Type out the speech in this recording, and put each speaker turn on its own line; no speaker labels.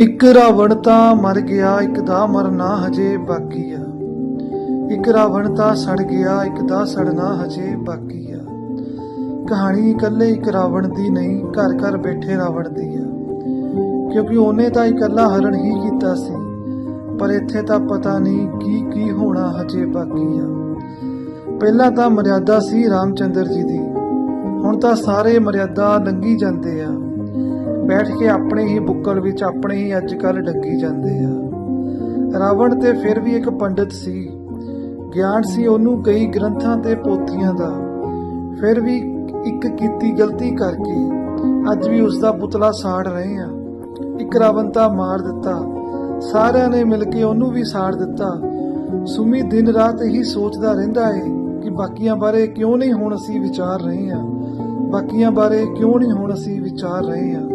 ਇੱਕ ਰਾਵਣ ਤਾਂ ਮਰ ਗਿਆ, ਇੱਕ ਦਾ ਮਰਨਾ ਹਜੇ ਬਾਕੀ ਆ। ਇੱਕ ਰਾਵਣ ਤਾਂ ਸੜ ਗਿਆ, ਇੱਕ ਦਾ ਸੜਨਾ ਹਜੇ ਬਾਕੀ ਆ। ਕਹਾਣੀ ਇਕੱਲੇ ਇੱਕ ਰਾਵਣ ਦੀ ਨਹੀਂ, ਘਰ ਘਰ ਬੈਠੇ ਰਾਵਣ ਦੀ ਆ। ਕਿਉਂਕਿ ਉਹਨੇ ਤਾਂ ਇਕੱਲਾ ਹਰਨ ਹੀ ਕੀਤਾ ਸੀ, ਪਰ ਇੱਥੇ ਤਾਂ ਪਤਾ ਨਹੀਂ ਕੀ ਕੀ ਹੋਣਾ ਹਜੇ ਬਾਕੀ ਆ। ਪਹਿਲਾਂ ਤਾਂ ਮਰਿਆਦਾ ਸੀ ਰਾਮਚੰਦਰ ਜੀ ਦੀ, ਹੁਣ ਤਾਂ ਸਾਰੇ ਮਰਿਆਦਾ ਲੰਘੀ ਜਾਂਦੇ ਆ। ਬੈਠ ਕੇ ਆਪਣੇ ਹੀ ਬੁੱਕਲ ਵਿੱਚ ਆਪਣੇ ਹੀ ਅੱਜ ਕੱਲ ਡੰਗੀ ਜਾਂਦੇ ਆ। ਰਾਵਣ ਤੇ ਫਿਰ ਵੀ ਇੱਕ ਪੰਡਿਤ ਸੀ। ਗਿਆਨ ਸੀ ਉਹਨੂੰ ਕਈ ਗ੍ਰੰਥਾਂ ਤੇ ਪੋਥੀਆਂ ਦਾ। ਫਿਰ ਵੀ ਇੱਕ ਕੀਤੀ ਗਲਤੀ ਕਰਕੇ ਅੱਜ ਵੀ ਉਸ ਦਾ ਪੁਤਲਾ ਸਾੜ ਰਹੇ ਆ। ਇੱਕ ਰਾਵਣ ਤਾਂ ਮਾਰ ਦਿੱਤਾ। ਸਾਰਿਆਂ ਨੇ ਮਿਲ ਕੇ ਉਹਨੂੰ ਵੀ ਸਾੜ ਦਿੱਤਾ। ਸੁਮੀ ਦਿਨ ਰਾਤ ਇਹੀ ਸੋਚਦਾ ਰਹਿੰਦਾ ਏ ਕਿ ਬਾਕੀਆਂ ਬਾਰੇ ਕਿਉਂ ਨਹੀਂ ਹੁਣ ਅਸੀਂ ਵਿਚਾਰ ਰਹੇ ਆ? ਬਾਕੀਆਂ ਬਾਰੇ ਕਿਉਂ ਨਹੀਂ ਹੁਣ ਅਸੀਂ ਵਿਚਾਰ ਰਹੇ ਆ?